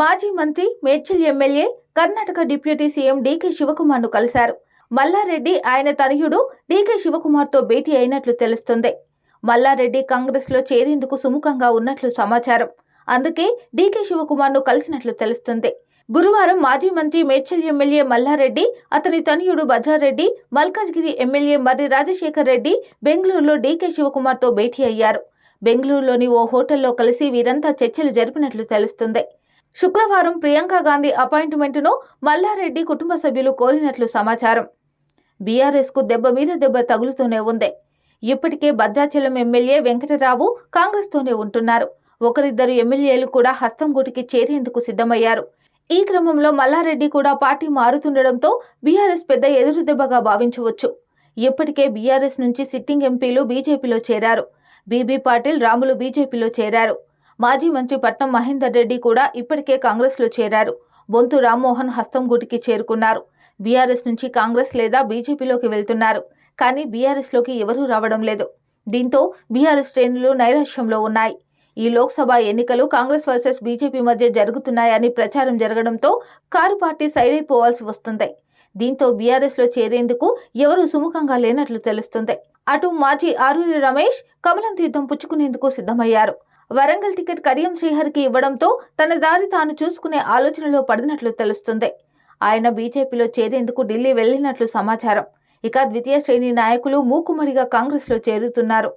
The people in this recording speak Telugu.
మాజీ మంత్రి Medchal MLA Karnataka deputy CM DK శివకుమార్ను కలిశారు. మల్లారెడ్డి ఆయన తనయుడు డీకే శివకుమార్తో భేటీ అయినట్లు తెలుస్తుంది. మల్లారెడ్డి కాంగ్రెస్లో చేరేందుకు సుముఖంగా ఉన్నట్లు సమాచారం. అందుకే డీకే శివకుమార్ను కలిసినట్లు తెలుస్తుంది. గురువారం మాజీ మంత్రి మేడ్చల్ ఎమ్మెల్యే మల్లారెడ్డి అతని తనయుడు భద్రారెడ్డి మల్కాజ్గిరి ఎమ్మెల్యే మర్రి రాజశేఖర్ రెడ్డి బెంగళూరులో డీకే శివకుమార్తో భేటీ అయ్యారు. బెంగళూరులోని ఓ హోటల్లో కలిసి వీరంతా చర్చలు జరిపినట్లు తెలుస్తుంది. శుక్రవారం ప్రియాంక గాంధీ అపాయింట్మెంట్ను మల్లారెడ్డి కుటుంబ సభ్యులు కోరినట్లు సమాచారం. బీఆర్ఎస్కు దెబ్బ మీద దెబ్బ తగులుతూనే ఉంది. ఇప్పటికే భద్రాచలం ఎమ్మెల్యే వెంకటరావు కాంగ్రెస్తోనే ఉంటున్నారు. ఒకరిద్దరు ఎమ్మెల్యేలు కూడా హస్తం గుటికి చేరేందుకు సిద్ధమయ్యారు. ఈ క్రమంలో మల్లారెడ్డి కూడా పార్టీ మారుతుండడంతో బీఆర్ఎస్ పెద్ద ఎదురు దెబ్బగా భావించవచ్చు. ఇప్పటికే బీఆర్ఎస్ నుంచి సిట్టింగ్ ఎంపీలు బీజేపీలో చేరారు. బీబీ పాటిల్ రాములు బీజేపీలో చేరారు. మాజీ మంత్రి పట్నం మహేందర్ రెడ్డి కూడా ఇప్పటికే కాంగ్రెస్లో చేరారు. బొంతు రామ్మోహన్ హస్తం గూటికి చేరుకున్నారు. బీఆర్ఎస్ నుంచి కాంగ్రెస్ లేదా బీజేపీలోకి వెళ్తున్నారు. కానీ బీఆర్ఎస్లోకి ఎవరూ రావడం లేదు. దీంతో బీఆర్ఎస్ శ్రేణులు నైరాశ్యంలో ఉన్నాయి. ఈ లోక్సభ ఎన్నికలు కాంగ్రెస్ వర్సెస్ బీజేపీ మధ్య జరుగుతున్నాయని ప్రచారం జరగడంతో కారు పార్టీ సైడ్ అయిపోవాల్సి వస్తుంది. దీంతో బీఆర్ఎస్లో చేరేందుకు ఎవరూ సుముఖంగా లేనట్లు తెలుస్తుంది. అటు మాజీ ఆరూరి రమేష్ కమలం తీర్థం పుచ్చుకునేందుకు సిద్ధమయ్యారు. వరంగల్ టికెట్ కడియం శ్రీహరికి ఇవ్వడంతో తన దారి తాను చూసుకునే ఆలోచనలో పడినట్లు తెలుస్తుంది. ఆయన బీజేపీలో చేరేందుకు ఢిల్లీ వెళ్ళినట్లు సమాచారం. ఇక ద్వితీయ శ్రేణి నాయకులు మూకుమ్మడిగా కాంగ్రెస్లో చేరుతున్నారు.